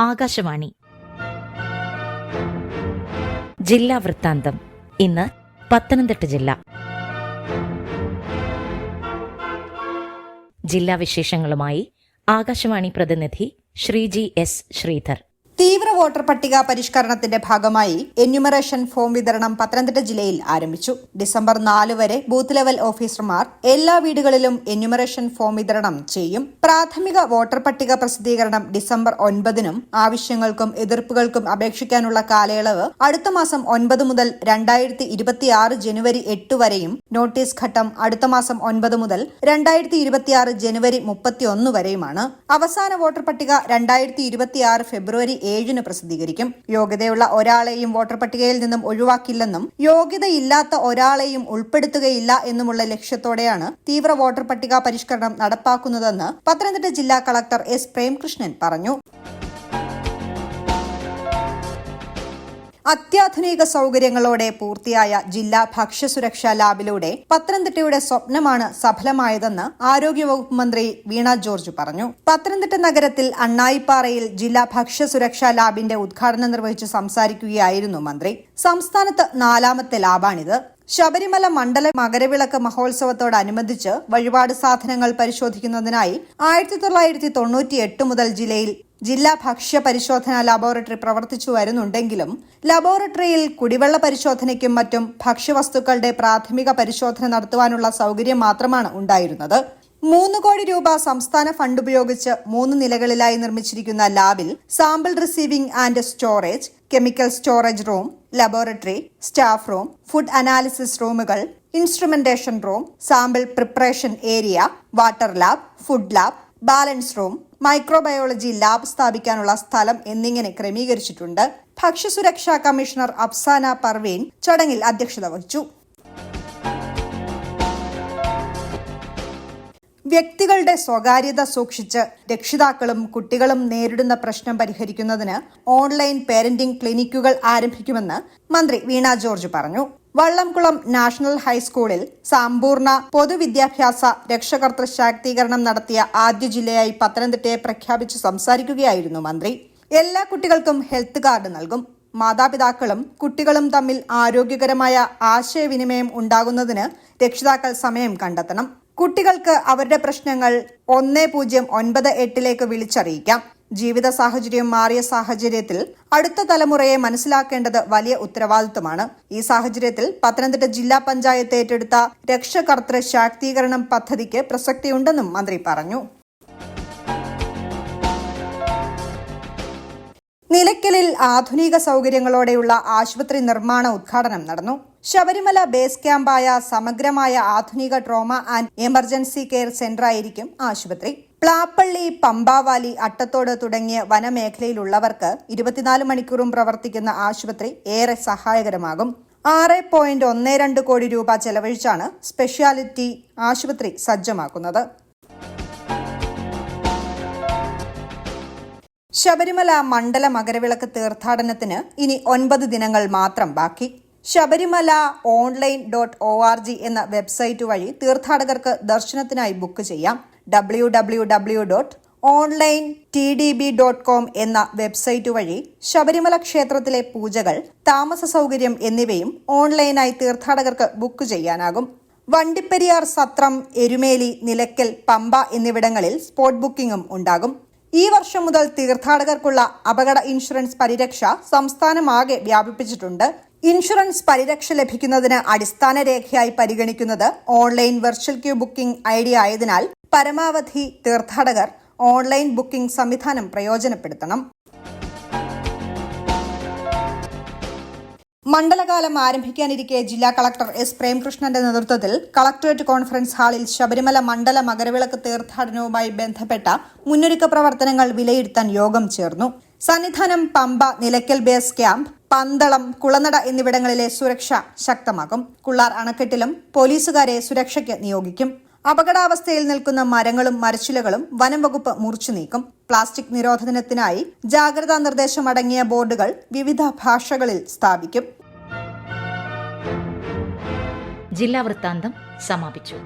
ആകാശവാണി. ജില്ലാ വൃത്താന്തം. ഇന്ന് പത്തനംതിട്ട ജില്ല. ജില്ലാ വിശേഷങ്ങളുമായി ആകാശവാണി പ്രതിനിധി ശ്രീജി എസ് ശ്രീധർ. തീവ്ര വോട്ടർ പട്ടിക പരിഷ്കരണത്തിന്റെ ഭാഗമായി എന്യൂമറേഷൻ ഫോം വിതരണം പത്തനംതിട്ട ജില്ലയിൽ ആരംഭിച്ചു. ഡിസംബർ നാല് വരെ ബൂത്ത് ലെവൽ ഓഫീസർമാർ എല്ലാ വീടുകളിലും എന്യൂമറേഷൻ ഫോം വിതരണം ചെയ്യും. പ്രാഥമിക വോട്ടർ പട്ടിക പ്രസിദ്ധീകരണം ഡിസംബർ ഒൻപതിനും ആവശ്യങ്ങൾക്കും എതിർപ്പുകൾക്കും അപേക്ഷിക്കാനുള്ള കാലയളവ് അടുത്ത മാസം ഒൻപത് മുതൽ രണ്ടായിരത്തി ഇരുപത്തിയാറ് ജനുവരി എട്ട് വരെയും നോട്ടീസ് ഘട്ടം അടുത്ത മാസം ഒൻപത് മുതൽ രണ്ടായിരത്തി ഇരുപത്തിയാറ് ജനുവരി മുപ്പത്തിയൊന്ന് വരെയുമാണ്. അവസാന വോട്ടർ പട്ടിക രണ്ടായിരത്തി ഇരുപത്തിയാറ് ഫെബ്രുവരി ഏഴിന് പ്രസിദ്ധീകരിക്കും. യോഗ്യതയുള്ള ഒരാളെയും വോട്ടർ പട്ടികയിൽ നിന്നും ഒഴിവാക്കില്ലെന്നും യോഗ്യതയില്ലാത്ത ഒരാളെയും ഉൾപ്പെടുത്തുകയില്ല എന്നുമുള്ള ലക്ഷ്യത്തോടെയാണ് തീവ്ര വോട്ടർ പട്ടിക പരിഷ്കരണം നടപ്പാക്കുന്നതെന്ന് പത്തനംതിട്ട ജില്ലാ കളക്ടർ എസ് പ്രേംകൃഷ്ണൻ പറഞ്ഞു. അത്യാധുനിക സൗകര്യങ്ങളോടെ പൂർത്തിയായ ജില്ലാ ഭക്ഷ്യസുരക്ഷാ ലാബിലൂടെ പത്തനംതിട്ടയുടെ സ്വപ്നമാണ് സഫലമായതെന്ന് ആരോഗ്യവകുപ്പ് മന്ത്രി വീണ ജോർജ് പറഞ്ഞു. പത്തനംതിട്ട നഗരത്തിൽ അണ്ണായിപ്പാറയിൽ ജില്ലാ ഭക്ഷ്യസുരക്ഷാ ലാബിന്റെ ഉദ്ഘാടനം നിർവഹിച്ച് സംസാരിക്കുകയായിരുന്നു മന്ത്രി. സംസ്ഥാനത്ത് നാലാമത്തെ ലാബാണിത്. ശബരിമല മണ്ഡല മകരവിളക്ക് മഹോത്സവത്തോടനുബന്ധിച്ച് വഴിപാട് സാധനങ്ങൾ പരിശോധിക്കുന്നതിനായി ആയിരത്തി തൊള്ളായിരത്തി തൊണ്ണൂറ്റിയെട്ട് മുതൽ ജില്ലയിൽ ജില്ലാ ഭക്ഷ്യ പരിശോധനാ ലബോറട്ടറി പ്രവർത്തിച്ചു വരുന്നുണ്ടെങ്കിലും ലബോറട്ടറിയിൽ കുടിവെള്ള പരിശോധനയ്ക്കും മറ്റും ഭക്ഷ്യവസ്തുക്കളുടെ പ്രാഥമിക പരിശോധന നടത്തുവാനുള്ള സൗകര്യം മാത്രമാണ് ഉണ്ടായിരുന്നത്. മൂന്ന് കോടി രൂപ സംസ്ഥാന ഫണ്ട് ഉപയോഗിച്ച് മൂന്ന് നിലകളിലായി നിർമ്മിച്ചിരിക്കുന്ന ലാബിൽ sample receiving and storage chemical storage room laboratory staff room food analysis റൂമുകൾ instrumentation room sample preparation area water lab food lab balance room microbiology lab സ്ഥാപിക്കാനുള്ള സ്ഥലം എന്നിങ്ങനെ ക്രമീകരിച്ചിട്ടുണ്ട്. ഭക്ഷ്യസുരക്ഷാ കമ്മീഷണർ അഫ്സാന പർവീൻ ചടങ്ങിൽ അധ്യക്ഷത വഹിച്ചു. വ്യക്തികളുടെ സ്വകാര്യത സൂക്ഷിച്ച് രക്ഷിതാക്കളും കുട്ടികളും നേരിടുന്ന പ്രശ്നം പരിഹരിക്കുന്നതിന് ഓൺലൈൻ പേരന്റിംഗ് ക്ലിനിക്കുകൾ ആരംഭിക്കുമെന്ന് മന്ത്രി വീണ ജോർജ് പറഞ്ഞു. വള്ളംകുളം നാഷണൽ ഹൈസ്കൂളിൽ സമ്പൂർണ പൊതുവിദ്യാഭ്യാസ രക്ഷകർത്തൃ ശാക്തീകരണം നടത്തിയ ആദ്യ ജില്ലയായി പത്തനംതിട്ടയെ പ്രഖ്യാപിച്ച് സംസാരിക്കുകയായിരുന്നു മന്ത്രി. എല്ലാ കുട്ടികൾക്കും ഹെൽത്ത് കാർഡ് നൽകും. മാതാപിതാക്കളും കുട്ടികളും തമ്മിൽ ആരോഗ്യകരമായ ആശയവിനിമയം ഉണ്ടാകുന്നതിന് രക്ഷിതാക്കൾ സമയം കണ്ടെത്തണം. കുട്ടികൾക്ക് അവരുടെ പ്രശ്നങ്ങൾ ഒന്ന് പൂജ്യം ഒൻപത് എട്ടിലേക്ക് വിളിച്ചറിയിക്കാം. ജീവിത സാഹചര്യം മാറിയ സാഹചര്യത്തിൽ അടുത്ത തലമുറയെ മനസ്സിലാക്കേണ്ടത് വലിയ ഉത്തരവാദിത്തമാണ് ഈ സാഹചര്യത്തിൽ പത്തനംതിട്ട ജില്ലാ പഞ്ചായത്ത് ഏറ്റെടുത്ത രക്ഷകർത്തൃ ശാക്തീകരണം പദ്ധതിക്ക് പ്രസക്തിയുണ്ടെന്നും മന്ത്രി പറഞ്ഞു. നിലയ്ക്കലിൽ ആധുനിക സൗകര്യങ്ങളോടെയുള്ള ആശുപത്രി നിർമ്മാണ ഉദ്ഘാടനം നടന്നു. ശബരിമല ബേസ് ക്യാമ്പായ സമഗ്രമായ ആധുനിക ട്രോമ ആൻഡ് എമർജൻസി കെയർ സെന്ററായിരിക്കും ആശുപത്രി. പ്ലാപ്പള്ളി പമ്പാവാലി അട്ടത്തോട് തുടങ്ങിയ വനമേഖലയിലുള്ളവർക്ക് ഇരുപത്തിനാല് മണിക്കൂറും പ്രവർത്തിക്കുന്ന ആശുപത്രി ഏറെ സഹായകരമാകും. ആറ് പോയിന്റ് ഒന്ന് രണ്ട് കോടി രൂപ ചെലവഴിച്ചാണ് സ്പെഷ്യാലിറ്റി ആശുപത്രി സജ്ജമാക്കുന്നത്. ശബരിമല മണ്ഡല മകരവിളക്ക് തീർത്ഥാടനത്തിന് ഇനി ഒൻപത് ദിനങ്ങൾ മാത്രം ബാക്കി. Sabarimala online dot O R G എന്ന വെബ്സൈറ്റ് വഴി തീർത്ഥാടകർക്ക് ദർശനത്തിനായി ബുക്ക് ചെയ്യാം. W W W dot online T D B dot com എന്ന വെബ്സൈറ്റ് വഴി ശബരിമല ക്ഷേത്രത്തിലെ പൂജകൾ താമസ സൗകര്യം എന്നിവയും ഓൺലൈനായി തീർത്ഥാടകർക്ക് ബുക്ക് ചെയ്യാനാകും. വണ്ടിപ്പെരിയാർ സത്രം എരുമേലി നിലയ്ക്കൽ പമ്പ എന്നിവിടങ്ങളിൽ സ്പോട്ട് ബുക്കിംഗും ഉണ്ടാകും. ഈ വർഷം മുതൽ തീർത്ഥാടകർക്കുള്ള അപകട ഇൻഷുറൻസ് പരിരക്ഷ സംസ്ഥാനമാകെ വ്യാപിപ്പിച്ചിട്ടുണ്ട്. ഇൻഷുറൻസ് പരിരക്ഷ ലഭിക്കുന്നതിന് അടിസ്ഥാന രേഖയായി പരിഗണിക്കുന്നത് online virtual queue booking I D ആയതിനാൽ പരമാവധി തീർത്ഥാടകർ ഓൺലൈൻ ബുക്കിംഗ് സംവിധാനം പ്രയോജനപ്പെടുത്തണം. മണ്ഡലകാലം ആരംഭിക്കാനിരിക്കെ ജില്ലാ കളക്ടർ എസ് പ്രേംകൃഷ്ണന്റെ നേതൃത്വത്തിൽ കളക്ടറേറ്റ് കോൺഫറൻസ് ഹാളിൽ ശബരിമല മണ്ഡല മകരവിളക്ക് തീർത്ഥാടനവുമായി ബന്ധപ്പെട്ട മുന്നൊരുക്ക പ്രവർത്തനങ്ങൾ വിലയിരുത്താൻ യോഗം ചേർന്നു. സന്നിധാനം പമ്പ നിലയ്ക്കൽ ബേസ് ക്യാമ്പ് പന്തളം കുളനട എന്നിവിടങ്ങളിലെ സുരക്ഷ ശക്തമാകും കുള്ളാർ അണക്കെട്ടിലും പോലീസുകാരെ സുരക്ഷയ്ക്ക് നിയോഗിക്കും. അപകടാവസ്ഥയിൽ നിൽക്കുന്ന മരങ്ങളും മരച്ചിലകളും വനം വകുപ്പ് മുറിച്ചു നീക്കും. പ്ലാസ്റ്റിക് നിരോധനത്തിനായി ജാഗ്രതാ നിർദ്ദേശം അടങ്ങിയ ബോർഡുകൾ വിവിധ ഭാഷകളിൽ സ്ഥാപിക്കും. ജില്ലാ വൃത്താന്തം സമാപിച്ചു.